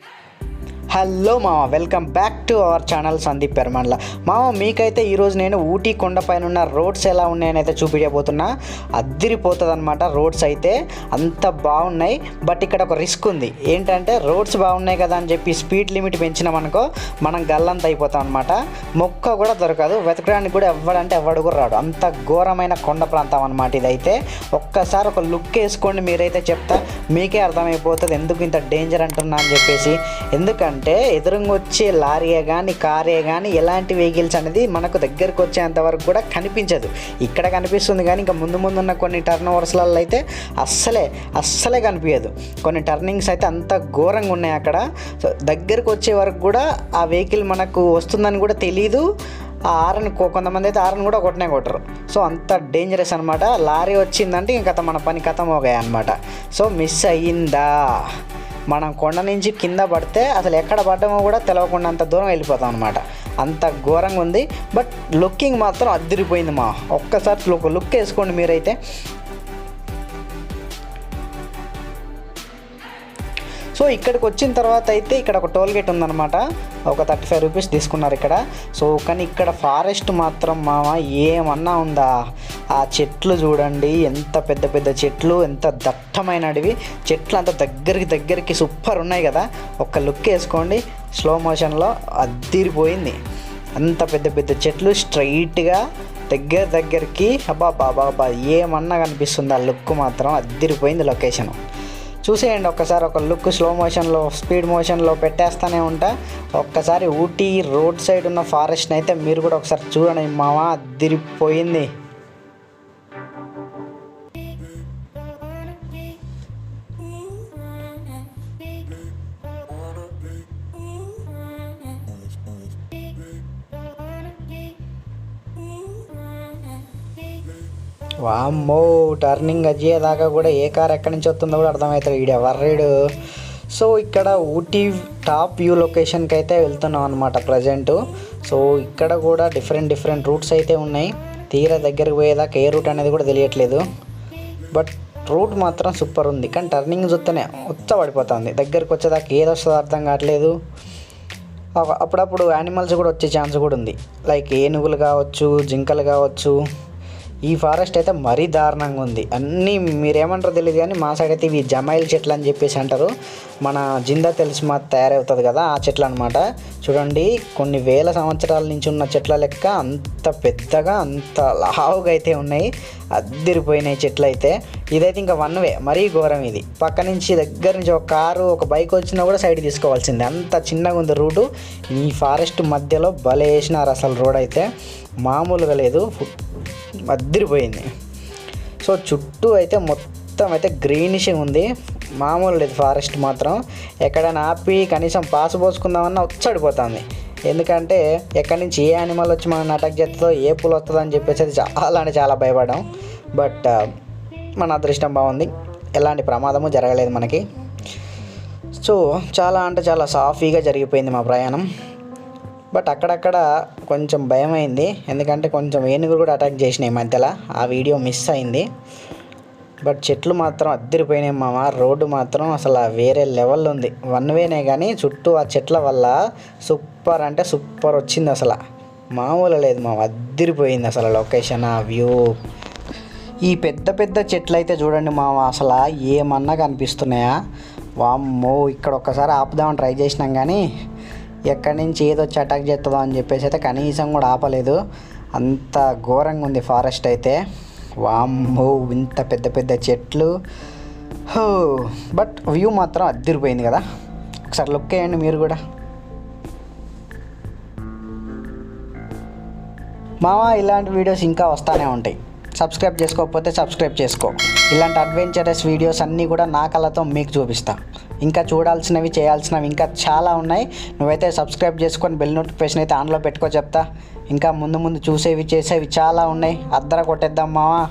Hey! Hello మామ welcome back to our channel Sandeep Peramandla. మామ మీకైతే ఈరోజు నేను ఊటీ కొండపైన ఉన్న రోడ్స్ ఎలా ఉన్నాయని అయితే చూపించబోతున్నా. అద్దరిపోతుంది అనమాట రోడ్స్ అయితే అంత బాగున్నాయి బట్ ఇక్కడ ఒక రిస్క్ ఉంది. ఏంటంటే రోడ్స్ బాగున్నాయి కదా అని చెప్పి స్పీడ్ లిమిట్ పెంచినామనుకో మనం గల్లంత అయిపోతాం అనమాట మొక్క కూడా దొరకదు వెతకడానికి కూడా ఎవ్వడంటే ఎవ్వడు కూడా రాడు. అంత ఘోరమైన కొండ ప్రాంతం అనమాట ఇదైతే. ఒక్కసారి ఒక లుక్ వేసుకోండి మీరైతే చెప్తా. మీకే అర్థమైపోతుంది ఎందుకు ఇంత డేంజర్ అంటున్నా అని చెప్పేసి. ఎందుకంటే ఎదురుగా వచ్చే లారీయే కానీ కారే కానీ ఎలాంటి వెహికల్స్ అనేది మనకు దగ్గరకు వచ్చేంత వరకు కూడా కనిపించదు. ఇక్కడ కనిపిస్తుంది కానీ ఇంకా ముందు ముందు ఉన్న కొన్ని టర్న్ ఓవర్స్లలో అయితే అస్సలే అస్సలే కనిపించదు. కొన్ని టర్నింగ్స్ అయితే అంత ఘోరంగా ఉన్నాయి అక్కడ. సో దగ్గరకు వచ్చే వరకు కూడా ఆ వెహికల్ మనకు వస్తుందని కూడా తెలీదు. ఆ ఆర్ని కొంతమంది అయితే ఆర్ని కూడా కొట్టనే కొట్టరు. సో అంత డేంజరస్ అనమాట లారీ వచ్చిందంటే ఇంకా మన పని కథం పోగాయి అనమాట సో మిస్ అయ్యిందా? మనం కొండ నుంచి కింద పడితే అసలు ఎక్కడ పడ్డామో కూడా తెలవకుండా అంత దూరం వెళ్ళిపోతాం అనమాట అంత ఘోరంగా ఉంది. బట్ లుకింగ్ మాత్రం అద్దరిపోయింది మా. ఒక్కసారి ఒక లుక్ వేసుకోండి మీరైతే. సో ఇక్కడికి వచ్చిన తర్వాత అయితే ఇక్కడ ఒక టోల్ గేట్ ఉందన్నమాట. ఒక థర్టీ ఫైవ్ రూపీస్ తీసుకున్నారు ఇక్కడ. సో కానీ ఇక్కడ ఫారెస్ట్ మాత్రం మామ ఏమన్నా ఉందా? ఆ చెట్లు చూడండి ఎంత పెద్ద పెద్ద చెట్లు ఎంత దట్టమైన అడవి చెట్లు అంత దగ్గరికి దగ్గరికి సూపర్ ఉన్నాయి కదా. ఒక్క లుక్ వేసుకోండి స్లో మోషన్లో అద్దిరిపోయింది. అంత పెద్ద పెద్ద చెట్లు స్ట్రైట్గా దగ్గర దగ్గరికి అబ్బా బాబా బాబా ఏమన్నా కనిపిస్తుంది ఆ లుక్ మాత్రం. అద్దిరిపోయింది లొకేషన్ చూసేయండి ఒక్కసారి ఒక లుక్ స్లో మోషన్లో స్పీడ్ మోషన్లో పెట్టేస్తూనే ఉంటా. ఒక్కసారి ఊటీ రోడ్ సైడ్ ఉన్న ఫారెస్ట్ని అయితే మీరు కూడా ఒకసారి చూడండి మామ అదిరిపోయింది వామ్మో టర్నింగ్ అయ్యేదాకా కూడా ఏ కార్ ఎక్కడి నుంచి వస్తుందో కూడా అర్థమవుతుంది వీడు ఎవర్రీడు సో ఇక్కడ ఊటీ టాప్ వ్యూ లొకేషన్కి అయితే వెళ్తున్నాం అనమాట ప్రజెంట్. సో ఇక్కడ కూడా డిఫరెంట్ డిఫరెంట్ రూట్స్ అయితే ఉన్నాయి. తీరా దగ్గరికి పోయేదాకా ఏ రూట్ అనేది కూడా తెలియట్లేదు. బట్ రూట్ మాత్రం సూపర్ ఉంది. కానీ టర్నింగ్ చూస్తేనే ఉత్త పడిపోతుంది. దగ్గరికి వచ్చేదాకా ఏది వస్తుందో అర్థం కావట్లేదు. అప్పుడప్పుడు యానిమల్స్ కూడా వచ్చే ఛాన్స్ కూడా ఉంది. లైక్ ఏనుగులు కావచ్చు జింకలు కావచ్చు. ఈ ఫారెస్ట్ అయితే మరీ దారుణంగా ఉంది. అన్నీ మీరేమంటారో తెలియదు కానీ మా సైడ్ అయితే ఇవి జమైల్ చెట్లు అని చెప్పేసి అంటారు. మన జిందా తెలిసి మా తయారవుతుంది కదా ఆ చెట్లు అనమాట చూడండి కొన్ని వేల సంవత్సరాల నుంచి ఉన్న చెట్ల లెక్క అంత పెద్దగా అంత లావుగా అయితే ఉన్నాయి. అద్దరిపోయినాయి చెట్లు అయితే. ఇదైతే ఇంకా వన్ వే మరీ ఘోరం ఇది. పక్క నుంచి దగ్గర నుంచి ఒక కారు ఒక బైక్ వచ్చినా కూడా సైడ్ తీసుకోవాల్సిందే. అంత చిన్నగా ఉంది రూటు. ఈ ఫారెస్ట్ మధ్యలో భలే వేసినారు అసలు రోడ్ అయితే. మామూలుగా లేదు. అద్దరిపోయింది సో చుట్టూ అయితే మొత్తం అయితే గ్రీనిష్ ఉంది. మామూలు లేదు ఫారెస్ట్ మాత్రం. ఎక్కడైనా ఆపి కనీసం పాస్ పోసుకుందామన్నా వచ్చడిపోతుంది ఎందుకంటే ఎక్కడి నుంచి ఏ యానిమల్ వచ్చి మనం అటాక్ చేస్తుందో ఏ పూలు వస్తుందో అని చెప్పేసి అది చాలా అంటే చాలా భయపడ్డాం. బట్ uh, మన అదృష్టం బాగుంది. ఎలాంటి ప్రమాదము జరగలేదు మనకి. సో చాలా అంటే చాలా సాఫీగా జరిగిపోయింది మా ప్రయాణం. బట్ అక్కడక్కడ కొంచెం భయం అయింది ఎందుకంటే కొంచెం ఏనుగులు కూడా అటాక్ చేసినాయి మధ్యలో. ఆ వీడియో మిస్ అయింది. బట్ చెట్లు మాత్రం అద్దరిపోయినాయి మామ. రోడ్డు మాత్రం అసలు వేరే లెవెల్ ఉంది. వన్ వేనే కానీ చుట్టూ ఆ చెట్ల వల్ల సూపర్ అంటే సూపర్ వచ్చింది అసలు. మామూలు లేదు మామ. అద్దరిపోయింది అసలు లొకేషన్ ఆ వ్యూ ఈ పెద్ద పెద్ద చెట్లు అయితే చూడండి మామ. అసలు ఏమన్నా కనిపిస్తున్నాయా? వామ్మో ఇక్కడ ఒక్కసారి ఆపుదామని ట్రై చేసినాం కానీ ఎక్కడి నుంచి ఏదో వచ్చి అటాక్ చేస్తుందో అని చెప్పేసి అయితే కనీసం కూడా ఆపలేదు. అంత ఘోరంగా ఉంది ఫారెస్ట్ అయితే. వామ్మో ఇంత పెద్ద పెద్ద చెట్లు. హో బట్ వ్యూ మాత్రం అద్దరిపోయింది కదా. ఒకసారి లుక్ వేయండి మీరు కూడా. మామ ఇలాంటి వీడియోస్ ఇంకా వస్తూనే ఉంటాయి. సబ్స్క్రైబ్ చేసుకోకపోతే సబ్స్క్రైబ్ చేసుకో. ఇలాంటి అడ్వెంచరస్ వీడియోస్ అన్నీ కూడా నా కళ్ళతో మీకు చూపిస్తా. ఇంకా చూడాల్సినవి చేయాల్సినవి ఇంకా చాలా ఉన్నాయి. నువ్వైతే సబ్స్క్రైబ్ చేసుకొని బెల్ నోటిఫికేషన్ అయితే ఆన్లో పెట్టుకో చెప్తా. ఇంకా ముందు ముందు చూసేవి చేసేవి చాలా ఉన్నాయి. అద్దర కొట్టేద్దాం మావా.